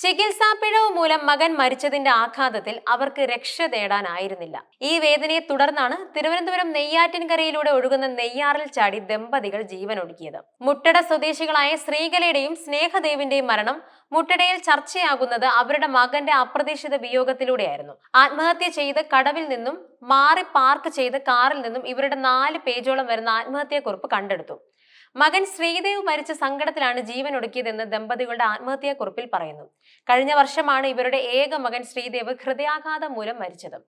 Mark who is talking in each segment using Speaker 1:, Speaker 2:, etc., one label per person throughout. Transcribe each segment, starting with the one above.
Speaker 1: ചികിത്സാ പിഴവ് മൂലം മകൻ മരിച്ചതിന്റെ ആഘാതത്തിൽ അവർക്ക് രക്ഷ തേടാനായിരുന്നില്ല ഈ വേദനയെ തുടർന്നാണ് തിരുവനന്തപുരം നെയ്യാറ്റിൻകരയിലൂടെ ഒഴുകുന്ന നെയ്യാറിൽ ചാടി ദമ്പതികൾ ജീവനൊടുക്കിയത്. മുട്ടട സ്വദേശികളായ ശ്രീകലയുടെയും സ്നേഹദേവിന്റെയും മരണം മുട്ടടയിൽ ചർച്ചയാകുന്നത് അവരുടെ മകന്റെ അപ്രതീക്ഷിത വിയോഗത്തിലൂടെയായിരുന്നു. ആത്മഹത്യ ചെയ്ത് കടവിൽ നിന്നും മാറി പാർക്ക് ചെയ്ത് കാറിൽ നിന്നും ഇവരുടെ നാല് പേജോളം വരുന്ന ആത്മഹത്യാക്കുറിപ്പ് കണ്ടെടുത്തു. മകൻ ശ്രീദേവ് മരിച്ച സങ്കടത്തിലാണ് ജീവൻ ഒടുക്കിയതെന്ന് ദമ്പതികളുടെ ആത്മഹത്യാക്കുറിപ്പിൽ പറയുന്നു. കഴിഞ്ഞ വർഷമാണ് ഇവരുടെ ഏക മകൻ ശ്രീദേവ് ഹൃദയാഘാതം മൂലം മരിച്ചത്.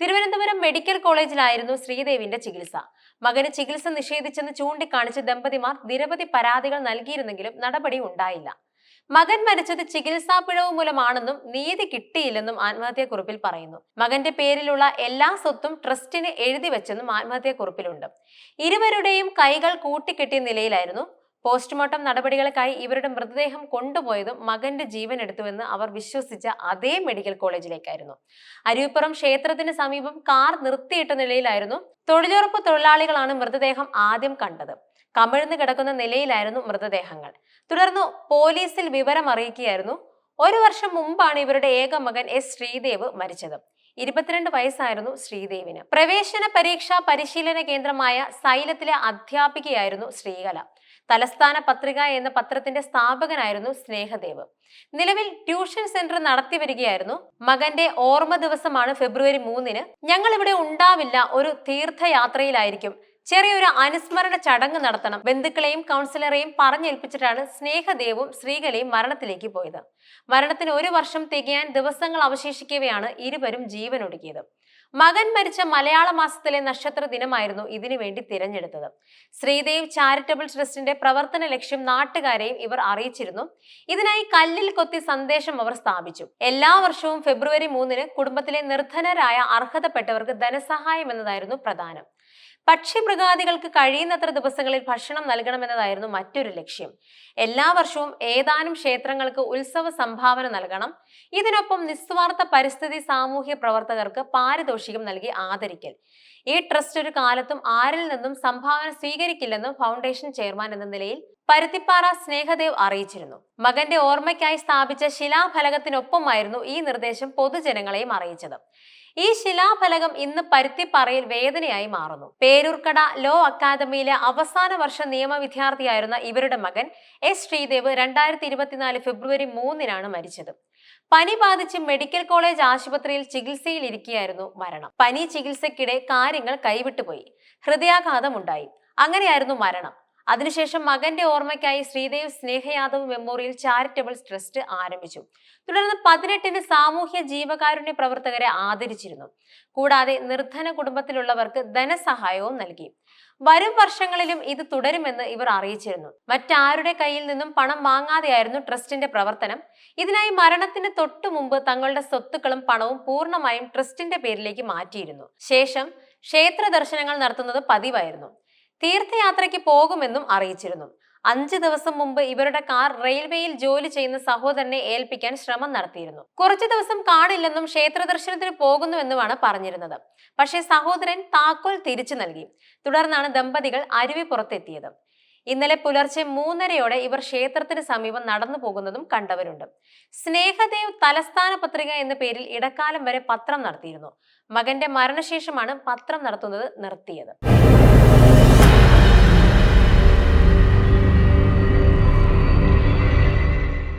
Speaker 1: തിരുവനന്തപുരം മെഡിക്കൽ കോളേജിലായിരുന്നു ശ്രീദേവിന്റെ ചികിത്സ. മകന് ചികിത്സ നിഷേധിച്ചെന്ന് ചൂണ്ടിക്കാണിച്ച് ദമ്പതിമാർ നിരവധി പരാതികൾ നൽകിയിരുന്നെങ്കിലും നടപടി ഉണ്ടായില്ല. മകൻ മരിച്ചത് ചികിത്സാ പിഴവ് മൂലമാണെന്നും നീതി കിട്ടിയില്ലെന്നും ആത്മഹത്യാക്കുറിപ്പിൽ പറയുന്നു. മകന്റെ പേരിലുള്ള എല്ലാ സ്വത്തും ട്രസ്റ്റിന് എഴുതി വെച്ചെന്നും ആത്മഹത്യാക്കുറിപ്പിലുണ്ട്. ഇരുവരുടെയും കൈകൾ കൂട്ടിക്കെട്ടിയ നിലയിലായിരുന്നു പോസ്റ്റ്മോർട്ടം നടപടികൾക്കായി ഇവരുടെ മൃതദേഹം കൊണ്ടുപോയതും മകന്റെ ജീവൻ എടുത്തുവെന്ന് അവർ വിശ്വസിച്ച അതേ മെഡിക്കൽ കോളേജിലേക്കായിരുന്നു. അരുവിപ്പുറം ക്ഷേത്രത്തിന് സമീപം കാർ നിർത്തിയിട്ട നിലയിലായിരുന്നു തൊഴിലുറപ്പ് തൊഴിലാളികളാണ് മൃതദേഹം ആദ്യം കണ്ടത്. കമിഴ്ന്നു കിടക്കുന്ന നിലയിലായിരുന്നു മൃതദേഹങ്ങൾ. തുടർന്ന് പോലീസിൽ വിവരം അറിയിക്കുകയായിരുന്നു. ഒരു വർഷം മുമ്പാണ് ഇവരുടെ ഏക മകൻ എസ്. ശ്രീദേവ് മരിച്ചത്. ഇരുപത്തിരണ്ട് വയസ്സായിരുന്നു ശ്രീദേവിന്. പ്രവേശന പരീക്ഷാ പരിശീലന കേന്ദ്രമായ സൈലത്തിലെ അധ്യാപികയായിരുന്നു ശ്രീകല. തലസ്ഥാന പത്രിക എന്ന പത്രത്തിന്റെ സ്ഥാപകനായിരുന്നു സ്നേഹദേവ്. നിലവിൽ ട്യൂഷൻ സെന്റർ നടത്തി വരികയായിരുന്നു മകന്റെ ഓർമ്മ ദിവസമാണ് ഫെബ്രുവരി മൂന്നിന്. ഞങ്ങൾ ഇവിടെ ഉണ്ടാവില്ല. ഒരു തീർത്ഥയാത്രയിലായിരിക്കും. ചെറിയൊരു അനുസ്മരണ ചടങ്ങ് നടത്തണം. ബന്ധുക്കളെയും കൗൺസിലറെയും പറഞ്ഞേൽപ്പിച്ചിട്ടാണ് സ്നേഹദേവും ശ്രീകലയും മരണത്തിലേക്ക് പോയത്. മരണത്തിന് ഒരു വർഷം തികയാൻ ദിവസങ്ങൾ അവശേഷിക്കവെയാണ് ഇരുവരും ജീവൻ ഒടുക്കിയത് മകൻ മരിച്ച മലയാള മാസത്തിലെ നക്ഷത്ര ദിനമായിരുന്നു ഇതിനു വേണ്ടി തിരഞ്ഞെടുത്തത്. ശ്രീദേവ് ചാരിറ്റബിൾ ട്രസ്റ്റിന്റെ പ്രവർത്തന ലക്ഷ്യം നാട്ടുകാരെയും ഇവർ അറിയിച്ചിരുന്നു. ഇതിനായി കല്ലിൽ കൊത്തി സന്ദേശം അവർ സ്ഥാപിച്ചു. എല്ലാ വർഷവും ഫെബ്രുവരി മൂന്നിന് കുടുംബത്തിലെ നിർധനരായ അർഹതപ്പെട്ടവർക്ക് ധനസഹായം എന്നതായിരുന്നു പ്രധാനം. പക്ഷിമൃഗാദികൾക്ക് കഴിയുന്നത്ര ദിവസങ്ങളിൽ ഭക്ഷണം നൽകണമെന്നതായിരുന്നു മറ്റൊരു ലക്ഷ്യം. എല്ലാ വർഷവും ഏതാനും ക്ഷേത്രങ്ങൾക്ക് ഉത്സവ സംഭാവന നൽകണം. ഇതിനൊപ്പം നിസ്വാർത്ഥ പരിസ്ഥിതി സാമൂഹ്യ പ്രവർത്തകർക്ക് പാരിതോഷികം നൽകി ആദരിക്കൽ. ഈ ട്രസ്റ്റ് ഒരു കാലത്തും ആരിൽ നിന്നും സംഭാവന സ്വീകരിക്കില്ലെന്നും ഫൗണ്ടേഷൻ ചെയർമാൻ എന്ന നിലയിൽ പരുത്തിപ്പാറ സ്നേഹദേവ് അറിയിച്ചിരുന്നു. മകന്റെ ഓർമ്മയ്ക്കായി സ്ഥാപിച്ച ശിലാഫലകത്തിനൊപ്പമായിരുന്നു ഈ നിർദ്ദേശം പൊതുജനങ്ങളെയും അറിയിച്ചത്. ഈ ശിലാഫലകം ഇന്ന് പരുത്തിപ്പാറയിൽ വേദനയായി മാറുന്നു. പേരൂർക്കട ലോ അക്കാദമിയിലെ അവസാന വർഷ നിയമ വിദ്യാർത്ഥിയായിരുന്ന ഇവരുടെ മകൻ എസ് ശ്രീദേവ് രണ്ടായിരത്തി ഇരുപത്തിനാല് ഫെബ്രുവരി മൂന്നിനാണ് മരിച്ചത്. പനി ബാധിച്ച് മെഡിക്കൽ കോളേജ് ആശുപത്രിയിൽ ചികിത്സയിലിരിക്കുകയായിരുന്നു മരണം. പനി ചികിത്സയ്ക്കിടെ കാര്യങ്ങൾ കൈവിട്ടുപോയി. ഹൃദയാഘാതം ഉണ്ടായി അങ്ങനെയായിരുന്നു മരണം. അതിനുശേഷം മകന്റെ ഓർമ്മയ്ക്കായി Sreedev Snehayadav memorial charitable trust ആരംഭിച്ചു. തുടർന്ന് പതിനെട്ടിന് സാമൂഹ്യ ജീവകാരുണ്യ പ്രവർത്തകരെ ആദരിച്ചിരുന്നു. കൂടാതെ നിർധന കുടുംബത്തിലുള്ളവർക്ക് ധനസഹായവും നൽകി. വരും വർഷങ്ങളിലും ഇത് തുടരുമെന്ന് ഇവർ അറിയിച്ചിരുന്നു. മറ്റാരുടെ കയ്യിൽ നിന്നും പണം വാങ്ങാതെയായിരുന്നു ട്രസ്റ്റിന്റെ പ്രവർത്തനം. ഇതിനായി മരണത്തിന് തൊട്ടു മുമ്പ് തങ്ങളുടെ സ്വത്തുക്കളും പണവും പൂർണമായും ട്രസ്റ്റിന്റെ പേരിലേക്ക് മാറ്റിയിരുന്നു. ശേഷം ക്ഷേത്ര ദർശനങ്ങൾ നടത്തുന്നത് പതിവായിരുന്നു. തീർത്ഥയാത്രയ്ക്ക് പോകുമെന്നും അറിയിച്ചിരുന്നു. അഞ്ച് ദിവസം മുമ്പ് ഇവരുടെ കാർ റെയിൽവേയിൽ ജോലി ചെയ്യുന്ന സഹോദരനെ ഏൽപ്പിക്കാൻ ശ്രമം നടത്തിയിരുന്നു. കുറച്ചു ദിവസം കാണില്ലെന്നും ക്ഷേത്ര ദർശനത്തിന് പോകുന്നുവെന്നുമാണ് പറഞ്ഞിരുന്നത്. പക്ഷേ സഹോദരൻ താക്കോൽ തിരിച്ചു നൽകി. തുടർന്നാണ് ദമ്പതികൾ അരുവി പുറത്തെത്തിയത്. ഇന്നലെ പുലർച്ചെ മൂന്നരയോടെ ഇവർ ക്ഷേത്രത്തിന് സമീപം നടന്നു പോകുന്നതും കണ്ടവരുണ്ട്. സ്നേഹദേവ് തലസ്ഥാന പത്രിക എന്ന പേരിൽ ഇടക്കാലം വരെ പത്രം നടത്തിയിരുന്നു. മകന്റെ മരണശേഷമാണ് പത്രം നടത്തുന്നത് നിർത്തിയത്.